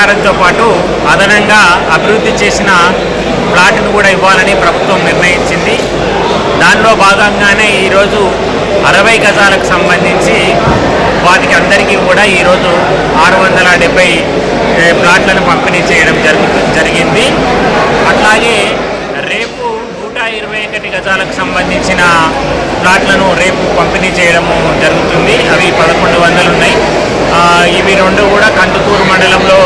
పరిహారంతో పాటు అదనంగా అభివృద్ధి చేసిన ప్లాట్ను కూడా ఇవ్వాలని ప్రభుత్వం నిర్ణయించింది. దానిలో భాగంగానే ఈరోజు అరవై గజాలకు సంబంధించి వాటికి అందరికీ కూడా ఈరోజు ఆరు వందల డెబ్బై ప్లాట్లను పంపిణీ చేయడం జరుగు జరిగింది. అట్లాగే రేపు నూట ఇరవై ఒకటి గజాలకు సంబంధించిన ప్లాట్లను రేపు పంపిణీ చేయడము జరుగుతుంది. అవి పదకొండు వందలు ఉన్నాయి ఇవి రెండు కూడా కందుకూరు మండలంలో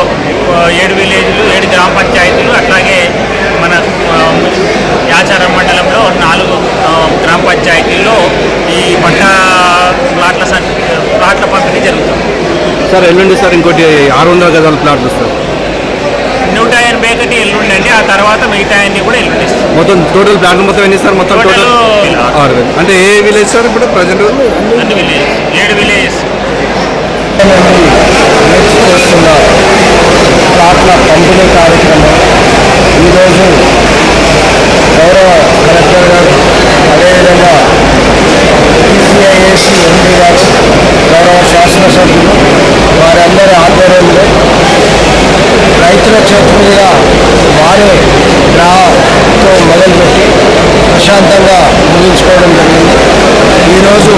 ఏడు విలేజ్లు ఏడు గ్రామ పంచాయతీలు అట్లాగే మన యాచారం మండలంలో నాలుగు గ్రామ పంచాయతీల్లో ఈ పంట ప్లాట్ల ప్లాట్ల పంపిణీ జరుగుతుంది. సార్ ఎల్లుండి సార్ ఇంకోటి ఆరు వందల గజాల ప్లాట్లు సార్ నూట ఎనభై ఒకటి ఎల్లుండండి ఆ తర్వాత మిగతా అన్ని కూడా ఎల్లుండి. మొత్తం టోటల్ ప్లాట్లు మొత్తం ఎన్ని సార్? మొత్తం టోటల్ ఆరు అంటే ఏ విలేజ్ సార్ ఇప్పుడు ప్రజెంట్? అన్ని విలేజ్. ఏడు విలేజెస్ చేస్తున్న ప్లాట్ల పంపిణీ కార్యక్రమం ఈరోజు గౌరవ కలెక్టర్ గారు అదేవిధంగా టీసీఐఏసి ఎంపీ గారు గౌరవ శాసనసభ్యులు వారందరి ఆధ్వర్యంలో రైతుల చేతి మీద వారే డ్రాతో మొదలుపెట్టి ప్రశాంతంగా ముగించుకోవడం జరిగింది. ఈరోజు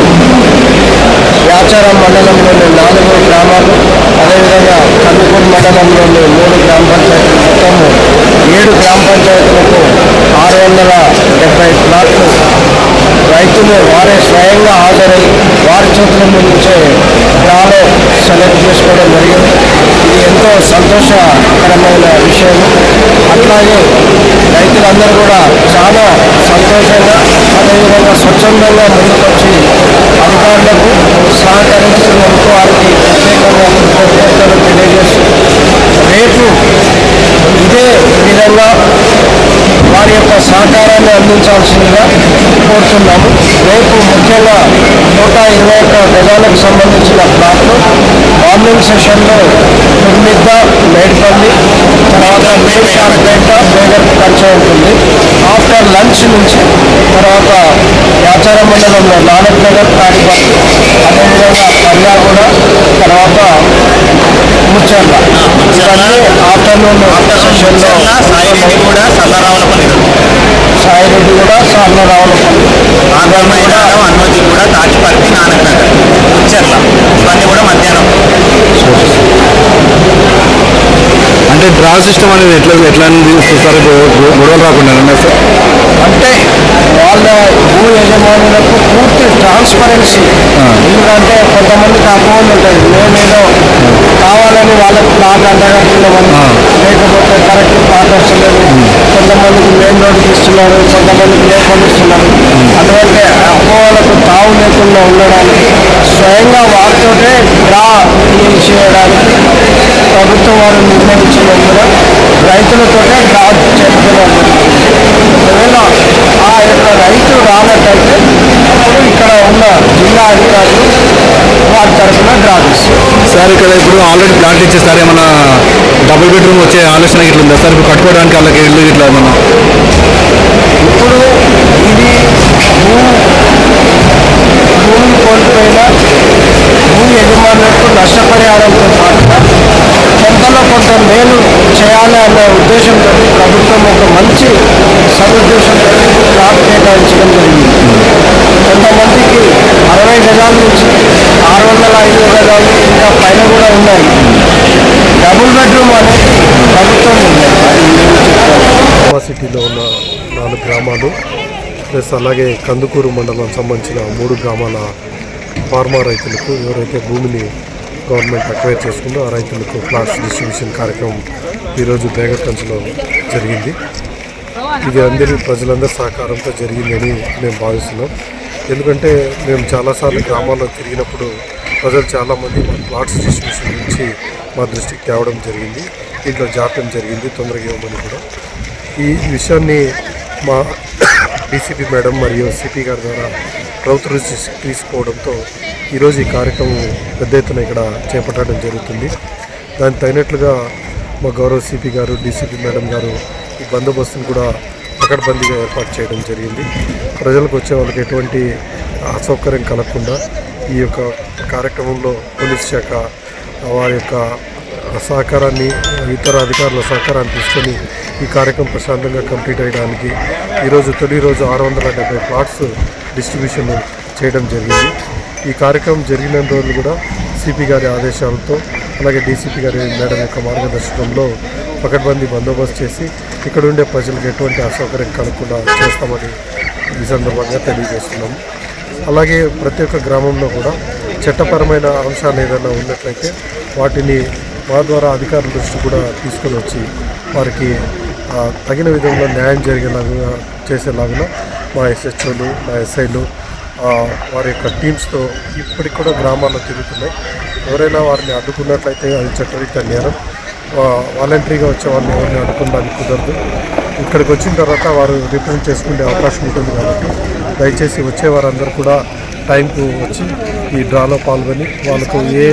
యాచారం మండలంలోని నాలుగు గ్రామాలు అదేవిధంగా కందుకూరు మండలంలోని మూడు గ్రామ పంచాయతీలు మొత్తము ఏడు గ్రామ పంచాయతీలకు ఆరు వందల డెబ్బై ప్లాట్లు రైతులు వారే స్వయంగా హాజరై వారి చేతుల నుంచే డ్రాలో సెలెక్ట్ చేసుకోవడం జరిగింది. ఇది ఎంతో సంతోషకరమైన విషయం. అట్లాగే రైతులందరూ కూడా చాలా సంతోషంగా అదేవిధంగా స్వచ్ఛందంగా ముందుకొచ్చి అధికారులకు సహకరిస్తున్నందుకు వారికి ప్రత్యేకంగా కృతజ్ఞతలు తెలియజేస్తూ రేపు ఇదే విధంగా వారి యొక్క సహకారాన్ని అందించాల్సిందిగా కోరుతున్నాము. రేపు ముఖ్యంగా నూట ఇరవై ఒక్క గజాలకు సంబంధించిన ప్లాట్లు మార్నింగ్ సెషన్లో తుమ్మిద్ద మేడ్పల్లి తర్వాత మేడ్ షాప్పేట బేగర్ కలిసి ఉంటుంది. ఆఫ్టర్ లంచ్ నుంచి తర్వాత యాచార మండలంలో నానక్ నగర్ తాడిపల్లి అదేవిధంగా పర్యాగూడ తర్వాత ముచ్చర్ల. ఇవన్నీ ఆఫ్టర్నూన్ సెషన్లో సాయిరెడ్డి కూడా సల్లరావులపల్లి సాయిరెడ్డి కూడా సార్ల రావులపల్లి ఆంధ్రమైదానం అనుమతి కూడా తాటిపర్తి నానక్నగర్ ముచ్చర్ల ఇవన్నీ కూడా మధ్యాహ్నం. అంటే డ్రా సిస్టమ్ అనేది ఎట్లా ఎట్లా ఇప్పుడు గొడవలు రాకుండా సార్ అంటే వాళ్ళ భూ యజమానులకు పూర్తి ట్రాన్స్పరెన్సీ. ఎందుకంటే కొంతమందికి అపోహలు ఉంటుంది మేమేదో కావాలని వాళ్ళకి అంటగడుతున్నామని ఆ. లేకపోతే కరెక్ట్ ప్లాట్ వస్తలేదు కొంతమందికి మెయిన్ రోడ్కి ఇస్తున్నారు కొంతమందికి లేకుండా ఇస్తున్నారు అటువంటి అపోహలకు తావు లేకుండా ఉండడానికి స్వయంగా వారితోటే డ్రా చేయడానికి ప్రభుత్వం వారు నిర్ణయించినందున రైతులతోటే డ్రా చేస్తున్నారు. ఒకవేళ ఆ యొక్క రైతు రానట్టయితే అప్పుడు ఇక్కడ ఉన్న జిల్లా అధికారులు వారి తరఫున డ్రా సార్ ఇక్కడ ఇప్పుడు ఆల్రెడీ ప్లాట్ ఇచ్చే సార్ ఏమన్నా డబుల్ బెడ్రూమ్ వచ్చే ఆలోచన ఇట్లా ఉందా? సార్ ఇప్పుడు కట్టుకోవడానికి వాళ్ళకి ఇల్లు ఇట్లా ఏమన్నా? ఇప్పుడు ఇది భూ భూమిని కోల్పోయిన భూ యజమానులకు నష్టపరిహారంతో పాటుగా కొంతలో కొంత మేలు చేయాలి అనే ఉద్దేశంతో ప్రభుత్వం ఒక మంచి సదుద్దేశంతో ప్లాట్ కేటాయించడం జరిగింది. కొంతమందికి అరవై గజాల నుంచి ఆరు వందల ఐదు గజాలు ఇంకా పైన కూడా ఉన్నాయి. డబుల్ బెడ్రూమ్ అనేది ప్రభుత్వం సిటీలో ఉన్న నాలుగు గ్రామాలు ప్లస్ అలాగే కందుకూరు మండలం సంబంధించిన మూడు గ్రామాల ఫార్మా రైతులకు ఎవరైతే భూమిని గవర్నమెంట్ అక్వైర్ చేసుకుందో ఆ రైతులకు ఫ్లాట్స్ డిస్ట్రిబ్యూషన్ కార్యక్రమం ఈరోజు బేగట్టంచులో జరిగింది. ఇది అందరి ప్రజలందరి సహకారంతో జరిగిందని మేము భావిస్తున్నాం. ఎందుకంటే మేము చాలాసార్లు గ్రామాల్లో తిరిగినప్పుడు ప్రజలు చాలామంది మా ప్లాట్స్ డిస్ట్రిబ్యూషన్ గురించి మా దృష్టికి తేవడం జరిగింది. దీంట్లో జాప్యం జరిగింది. తొందరగా ఇవ్వమని కూడా. ఈ విషయాన్ని మా డీసీపీ మేడం మరియు సిపి గారి ద్వారా ప్రభుత్వ రుచి తీసుకోవడంతో ఈరోజు ఈ కార్యక్రమం పెద్ద ఎత్తున ఇక్కడ చేపట్టడం జరుగుతుంది. దానికి తగినట్లుగా మా గౌరవ సిపి గారు డీసీపీ మేడం గారు ఈ బందోబస్తును కూడా పకడ్బందీగా ఏర్పాటు చేయడం జరిగింది. ప్రజలకు వచ్చే వాళ్ళకి ఎటువంటి అసౌకర్యం కలగకుండా ఈ యొక్క కార్యక్రమంలో పోలీస్ శాఖ వారి యొక్క సహకారాన్ని ఇతర అధికారుల సహకారాన్ని తీసుకొని ఈ కార్యక్రమం ప్రశాంతంగా కంప్లీట్ అయ్యడానికి ఈరోజు తొలి రోజు ఆరు వందల డెబ్బై ప్లాట్స్ డిస్ట్రిబ్యూషన్ చేయడం జరిగింది. ఈ కార్యక్రమం జరిగిన రోజులు కూడా సిపి గారి ఆదేశాలతో అలాగే డీసీపీ గారి మేడం యొక్క మార్గదర్శకంలో పకడ్బందీ బందోబస్తు చేసి ఇక్కడ ఉండే ప్రజలకు ఎటువంటి అసౌకర్యం కలగకుండా చేస్తామని ఈ సందర్భంగా తెలియజేస్తున్నాము అలాగే ప్రతి ఒక్క గ్రామంలో కూడా చట్టపరమైన అంశాలు ఏదైనా ఉన్నట్లయితే వాటిని మా ద్వారా అధికారుల దృష్టి కూడా తీసుకొని వచ్చి వారికి తగిన విధంగా న్యాయం జరిగేలాగా చేసేలాగా మా ఎస్హెచ్ఓలు మా ఎస్ఐలు వారి యొక్క టీమ్స్తో ఇప్పటికి కూడా గ్రామాల్లో తిరుగుతున్నాయి. ఎవరైనా వారిని అడ్డుకున్నట్లయితే అది చట్టరీత్యా నేరం. వాలంటరీగా వచ్చే వాళ్ళని ఎవరిని అనుకోవడానికి కుదరదు. ఇక్కడికి వచ్చిన తర్వాత వారు రిటర్న్ చేసుకునే అవకాశం ఉంటుంది కాబట్టి దయచేసి వచ్చే వారందరూ కూడా టైంకు వచ్చి ఈ డ్రాలో పాల్గొని వాళ్ళకు ఏ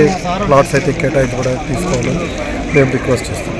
ప్లాట్స్ అయితే కేటాయించబడ తీసుకోవాలని మేము రిక్వెస్ట్ చేస్తాం